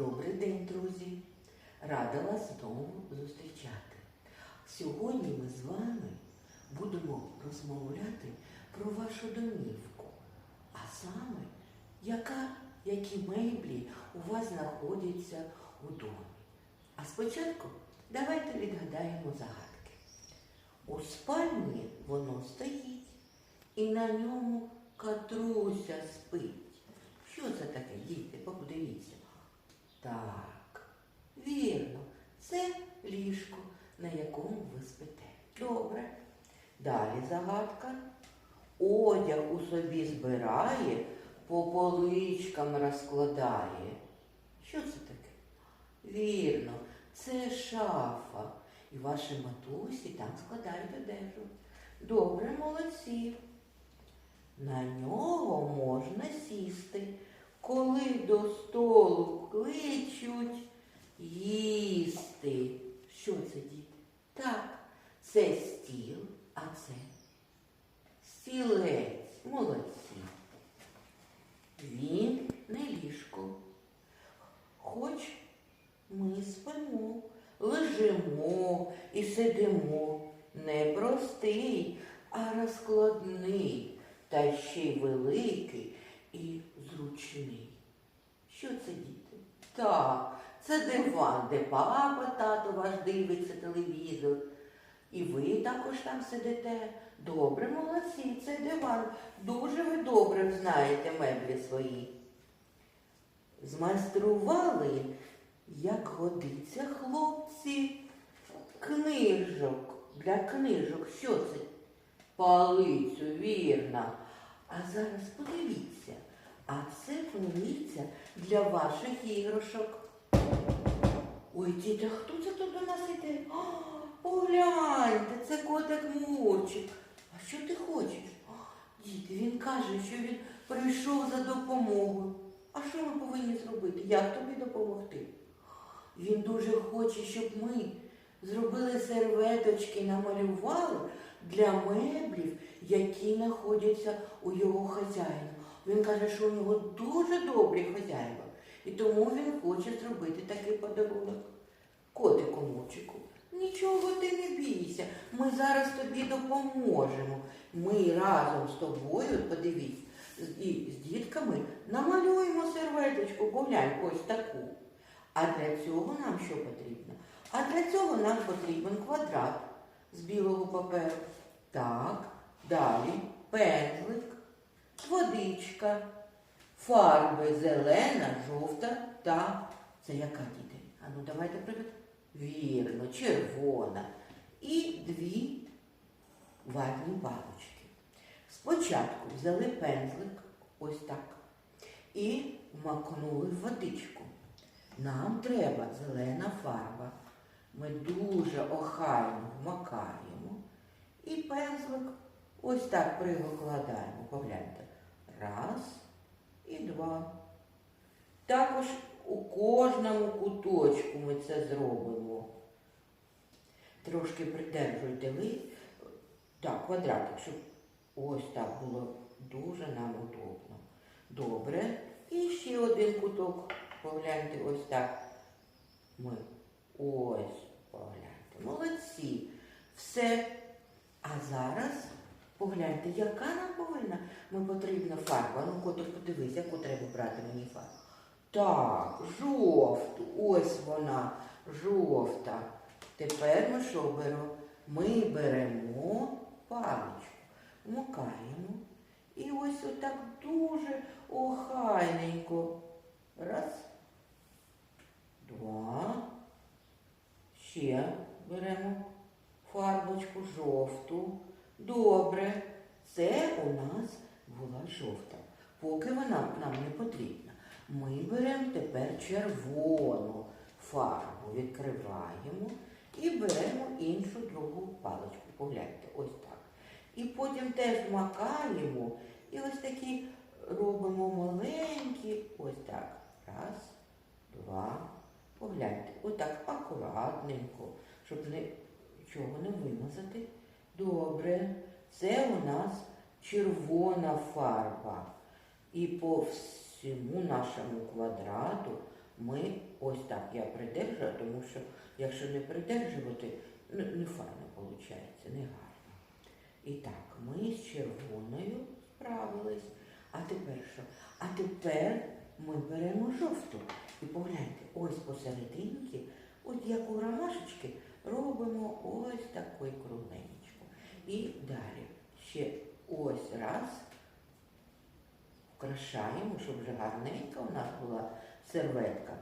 Добрий день, друзі! Рада вас знову зустрічати. Сьогодні ми з вами будемо розмовляти про вашу домівку, а саме, яка, які меблі у вас знаходяться у домі. А спочатку давайте відгадаємо загадки. У спальні воно стоїть, і на ньому катруся спить. Що це таке, діти? Подивіться. Так, вірно, це ліжко, на якому ви спите. Добре. Далі загадка. Одяг у собі збирає, по поличкам розкладає. Що це таке? Вірно, це шафа. І ваші матусі там складають одежу. Добре, молодці. На нього можна сісти, коли до столу кличуть їсти. Що це, діти? Так, це стіл, а це стілець. Молодці. Він не ліжко. Хоч ми спимо, лежимо і сидимо. Не простий, а розкладний, та ще й великий і зручний. Що це, діти? Так, це диван, де папа, тато ваш дивиться телевізор. І ви також там сидите. Добре, молодці, це диван. Дуже ви добре знаєте меблі свої. Змайстрували, як годиться, хлопці, книжок. Для книжок. Що це? Палицю, вірно. А зараз подивіться, а це полиця для ваших іграшок. Ой, діти, хто це тут до нас іде? О, погляньте, це котик Мурчик. А що ти хочеш? О, діти, він каже, що він прийшов за допомогою. А що ми повинні зробити? Як тобі допомогти? Він дуже хоче, щоб ми зробили серветочки, намалювали для меблів, які знаходяться у його хазяїна. Він каже, що у нього дуже добрі хазяїва. І тому він хоче зробити такий подарунок. Котику мучику, нічого ти не бійся, ми зараз тобі допоможемо. Ми разом з тобою, подивись, і з дітками намалюємо серветочку, поглянь, ось таку. А для цього нам що потрібно? А для цього нам потрібен квадрат з білого паперу. Так, далі пензлик, водичка, фарби зелена, жовта та це яка діти? А ну давайте привід. Вірно, червона. І дві ватні палички. Спочатку взяли пензлик, ось так, і макнули в водичку. Нам треба зелена фарба. Ми дуже охайно вмакаємо. І пензлик ось так прикладаємо. Погляньте. Раз і два. Також у кожному куточку ми це зробимо. Трошки придержуйте ви. Так, квадратик, щоб ось так було дуже нам удобно. Добре. І ще один куток. Погляньте, ось так. Ми ось погляньте. Молодці. Все. А зараз погляньте, яка нам повинна ми потрібна фарба. Ну, котик, подивись, яку треба брати мені фарбу. Так, жовту. Ось вона, жовта. Тепер ми що беремо? Ми беремо паличку, вмикаємо. І ось отак дуже охайненько. Раз. Два. Ще беремо фарбочку жовту. Добре. Це у нас була жовта. Поки вона нам не потрібна. Ми беремо тепер червону фарбу, відкриваємо і беремо іншу другу паличку. Погляньте, ось так. І потім теж макаємо і ось такі робимо маленькі, ось так. Раз, два. Погляньте, отак акуратненько, щоб нічого не вимазати. Добре, це у нас червона фарба. І по всьому нашому квадрату ми ось так я придержую, тому що якщо не придержувати, ну, не файно виходить, не гарно. І так, ми з червоною справились. А тепер що? А тепер ми беремо жовту. І погляньте, ось посерединки, от як у ромашечки, робимо ось таку кругленечку. І далі ще ось раз вкрашаємо, щоб вже гарненька у нас була серветка.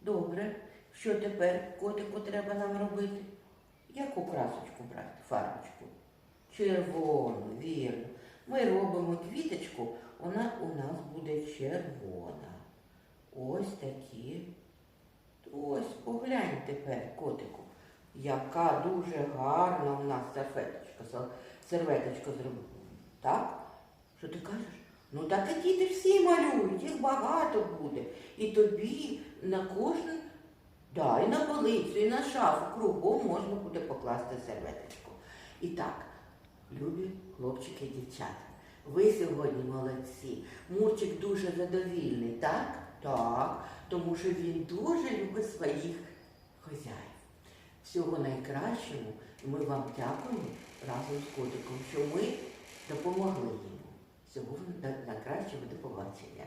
Добре. Що тепер котику треба нам робити? Яку красочку брати? Фарбочку? Червону, вірно. Ми робимо квіточку, вона у нас буде червона. Ось такі. Ось, поглянь тепер, котику, яка дуже гарна у нас серветочка, сер- серветочка зроблена. Так? Що ти кажеш? Ну так і діти всі малюють, їх багато буде. І тобі на кожен, да, і на полицю, і на шафу кругом можна буде покласти серветочку. І так, любі хлопчики і дівчата, ви сьогодні молодці. Мурчик дуже задовільний, так? Так, тому що він дуже любить своїх хазяїв. Всього найкращого. Ми вам дякуємо разом з котиком, що ми допомогли йому. Всього найкращого до побачення.